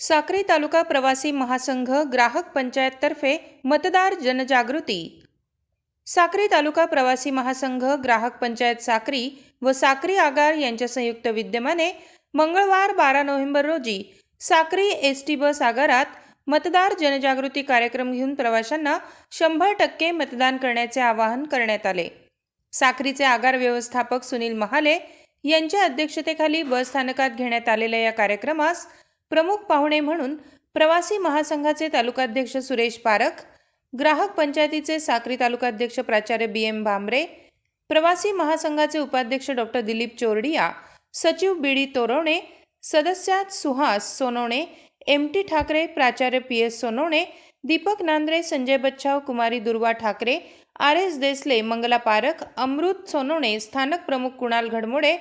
साक्री तालुका प्रवासी महासंघ ग्राहक पंचायततर्फे मतदार जनजागृती. साक्री तालुका प्रवासी महासंघ ग्राहक पंचायत साक्री व साक्री आगार यांच्या संयुक्त विद्यमाने मंगळवार बारा नोव्हेंबर रोजी साक्री एस टी बस आगारात मतदार जनजागृती कार्यक्रम घेऊन प्रवाशांना शंभर टक्के मतदान करण्याचे आवाहन करण्यात आले. साक्रीचे आगार व्यवस्थापक सुनील महाले यांच्या अध्यक्षतेखाली बस स्थानकात घेण्यात आलेल्या या कार्यक्रमास प्रमुख पाहुणे म्हणून प्रवासी महासंघाचे तालुकाध्यक्ष सुरेश पारख ग्राहक पंचायतीचे साक्री तालुकाध्यक्ष प्राचार्य बी एम भांबरे प्रवासी महासंघाचे उपाध्यक्ष डॉक्टर दिलीप चोरडिया सचिव बी डी तोरवणे सदस्यात सुहास सोनवणे एम टी ठाकरे प्राचार्य पी एस सोनवणे दीपक नांद्रे संजय बच्छाव कुमारी दुर्वा ठाकरे आर एस देसले मंगला पारख अमृत सोनवणे स्थानक प्रमुख कुणाल घडमोडे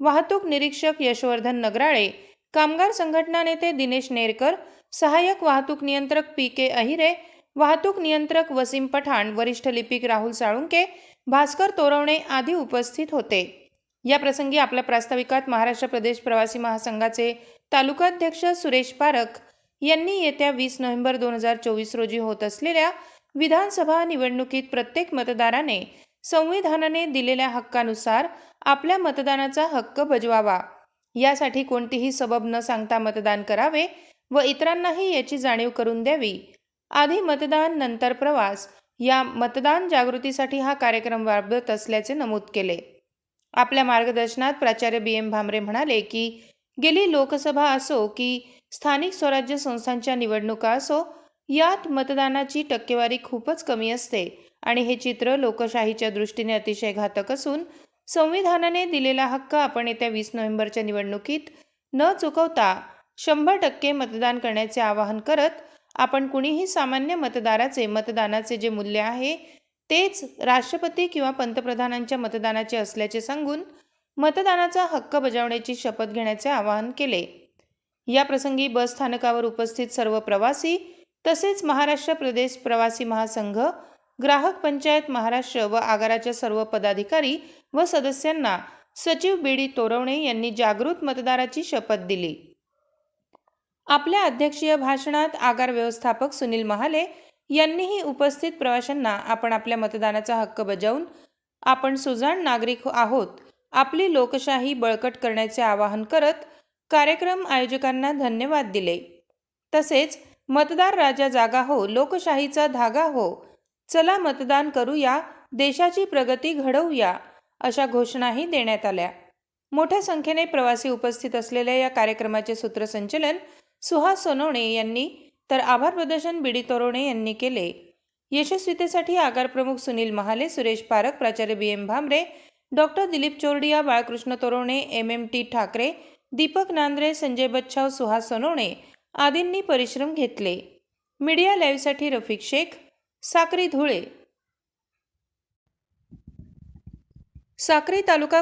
वाहतूक निरीक्षक यशवर्धन नगराळे कामगार संघटना नेते दिनेश नेरकर सहाय्यक वाहतूक नियंत्रक पी के अहिरे वाहतूक नियंत्रक वसीम पठाण वरिष्ठ लिपिक राहुल साळुंके भास्कर तोरवणे आदी उपस्थित होते. या प्रसंगी आपल्या प्रास्ताविकात महाराष्ट्र प्रदेश प्रवासी महासंघाचे तालुकाध्यक्ष सुरेश पारख यांनी येत्या वीस नोव्हेंबर दोन हजार चोवीस रोजी होत असलेल्या विधानसभा निवडणुकीत प्रत्येक मतदाराने संविधानाने दिलेल्या हक्कानुसार आपल्या मतदानाचा हक्क बजवावा. यासाठी कोणतीही सबब न सांगता मतदान करावे व इतरांनाही याची जाणीव करून द्यावी. आधी मतदान नंतर प्रवास. या मतदान जागृतीसाठी हा कार्यक्रम राबवत असल्याचे नमूद केले. आपल्या मार्गदर्शनात प्राचार्य बी एम भामरे म्हणाले की गेली लोकसभा असो की स्थानिक स्वराज्य संस्थांच्या निवडणुका असो यात मतदानाची टक्केवारी खूपच कमी असते आणि हे चित्र लोकशाहीच्या दृष्टीने अतिशय घातक असून संविधानाने दिलेला हक्क आपण येत्या वीस नोव्हेंबरच्या निवडणुकीत न चुकवता शंभर टक्के मतदान करण्याचे आवाहन करत आपण कुणीही सामान्य मतदाराचे मतदानाचे जे मूल्य आहे तेच राष्ट्रपती किंवा पंतप्रधानांच्या मतदानाचे असल्याचे सांगून मतदानाचा हक्क बजावण्याची शपथ घेण्याचे आवाहन केले. या प्रसंगी बस स्थानकावर उपस्थित सर्व प्रवासी तसेच महाराष्ट्र प्रदेश प्रवासी महासंघ ग्राहक पंचायत महाराष्ट्र व आगाराच्या सर्व पदाधिकारी व सदस्यांना सचिव बी डी तोरवणे यांनी जागृत मतदाराची शपथ दिली. आपल्या अध्यक्षीय भाषणात आगार व्यवस्थापक सुनील महाले यांनीही उपस्थित प्रवाशांना आपण आपल्या मतदानाचा हक्क बजावून आपण सुजाण नागरिक आहोत आपली लोकशाही बळकट करण्याचे आवाहन करत कार्यक्रम आयोजकांना धन्यवाद दिले. तसेच मतदार राजा जागा हो लोकशाहीचा धागा हो चला मतदान करूया देशाची प्रगती घडवूया अशा घोषणाही देण्यात आल्या. मोठ्या संख्येने प्रवासी उपस्थित असलेल्या या कार्यक्रमाचे सूत्रसंचलन सुहास सोनवणे यांनी तर आभार प्रदर्शन बिडी तोरोणे यांनी केले. यशस्वीतेसाठी आगार प्रमुख सुनील महाले सुरेश पारख प्राचार्य B M Bhamre doctor Dilip Chordiya Balkrishna Torone M M T Thakare Deepak Nandre Sanjay Bachhav Suhas Sonawane आदींनी परिश्रम घेतले. मीडिया लाईव्हसाठी रफिक शेख साक्री धुळे. साक्री तालुका